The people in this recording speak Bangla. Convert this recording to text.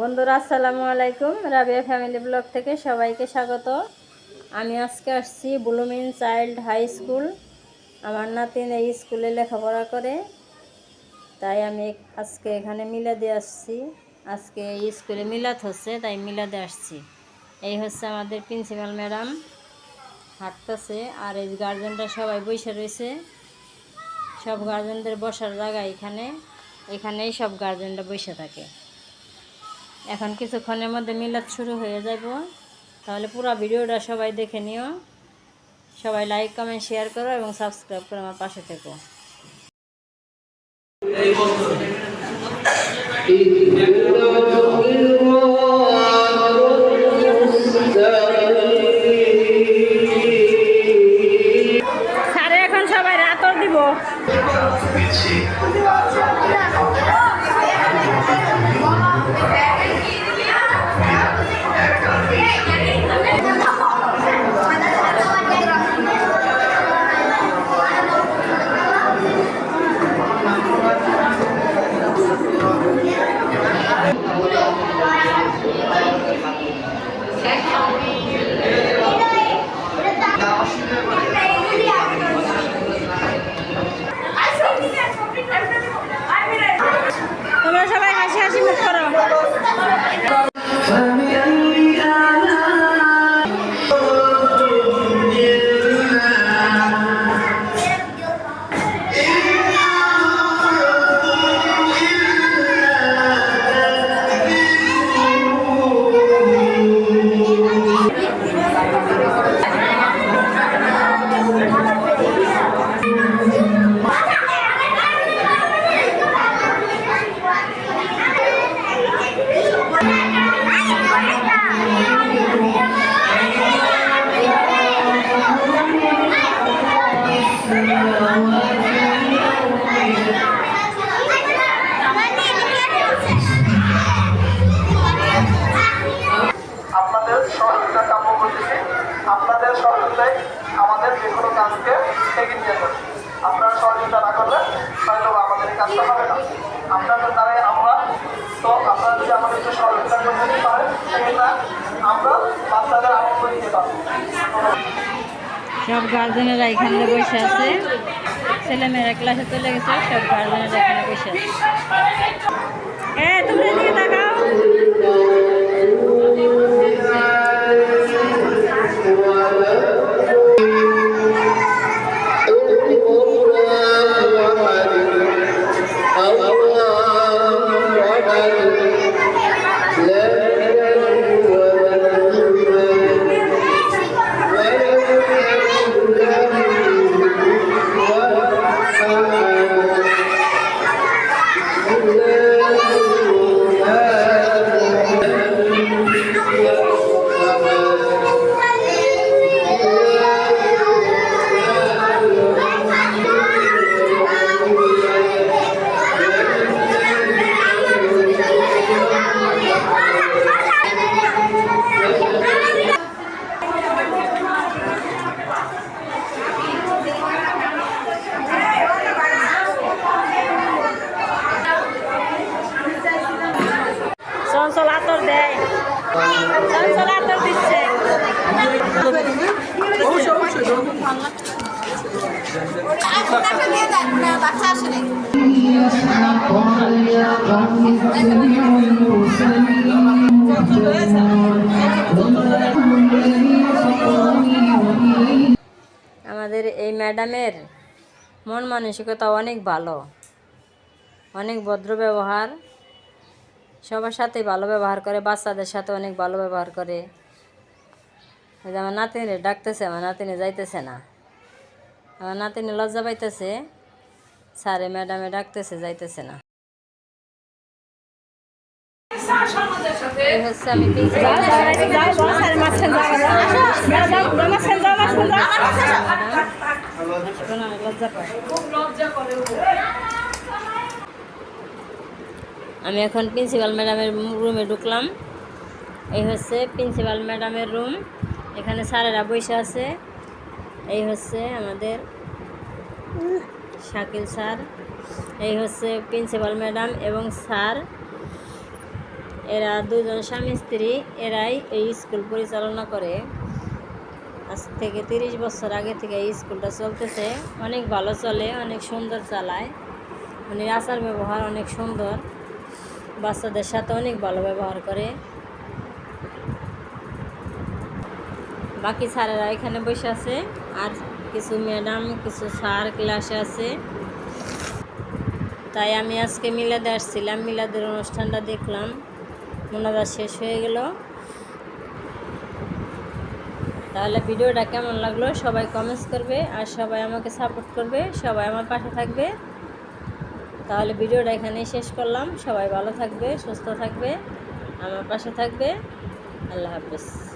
বন্ধুরা, আসসালামু আলাইকুম। রাবিয়া ফ্যামিলি ব্লগ থেকে সবাইকে স্বাগত। আমি আজকে আসছি ব্লুমিন চাইল্ড হাই স্কুল। আমার নাতিন এই স্কুলে লেখাপড়া করে। তাই আমি আজকে এখানে মিলাদে আসছি। আজকে এই স্কুলে মিলাদ হচ্ছে, তাই মিলাদে আসছি। এই হচ্ছে আমাদের প্রিন্সিপাল ম্যাডাম। হাঁটতেছে, আর এই গার্জেনরা সবাই বসে রয়েছে। সব গার্জেনদের বসার জায়গা এখানে। এখানেই সব গার্জেনরা বসে থাকে। এখন কিছুক্ষণের মধ্যে মিলাদ শুরু হয়ে যাব তাহলে পুরো ভিডিওটা সবাই দেখে নিও। সবাই লাইক কমেন্ট শেয়ার করো এবং সাবস্ক্রাইব করে আমার পাশে থেকো। স্যারে, এখন সবাই তোমরা সবাই হাসি মুখ করো। সব গার্জেনেরা এখানে বসে আছে। ছেলেমেয়েরা ক্লাসে চলে গেছে, সব গার্জেনেরা এখানে বসে আছে। এ তুমি এদিকে তাকাও। আমাদের এই ম্যাডামের মন মানসিকতা অনেক ভালো অনেক ভদ্র ব্যবহার। সবার সাথে ভালো ব্যবহার করে বাচ্চাদের সাথে অনেক ভালো ব্যবহার করে ওই যে আমার নাতিনে ডাকতেছে আমার নাতিনে যাইতেছে না আমার নাতিনে লজ্জা পাইতেছে স্যারে ম্যাডামে ডাকতেছে যাইতেছে না লজ্জা পায় আমি এখন প্রিন্সিপাল ম্যাডামের রুমে ঢুকলাম। এই হচ্ছে প্রিন্সিপাল ম্যাডামের রুম এখানে স্যারেরা বসে আছে। এই হচ্ছে আমাদের শাকিল স্যার। এই হচ্ছে প্রিন্সিপাল ম্যাডাম এবং স্যার। এরা দুজন স্বামী স্ত্রী। এরাই এই স্কুল পরিচালনা করে। আজ থেকে তিরিশ বছর আগে থেকে এই স্কুলটা চলতেছে। অনেক ভালো চলে, অনেক সুন্দর চালায়। উনি আচার ব্যবহার অনেক সুন্দর। বাচ্চাদের সাথে অনেক ভালো ব্যবহার করে। বাকি স্যারেরা এখানে বসে আছে। আর কিছু ম্যাডাম, কিছু স্যার ক্লাসে আছে। তাই আমি আজকে মিলাদে আসছিলাম। মিলাদের অনুষ্ঠানটা দেখলাম। মোনাজা শেষ হয়ে গেল। তাহলে ভিডিওটা কেমন লাগল? সবাই কমেন্টস করবে। আর সবাই আমাকে সাপোর্ট করবে। সবাই আমার পাশে থাকবে। তাহলে ভিডিওটা এখানেই শেষ করলাম। সবাই ভালো থাকবে, সুস্থ থাকবে, আমার পাশে থাকবে। আল্লাহ হাফিজ।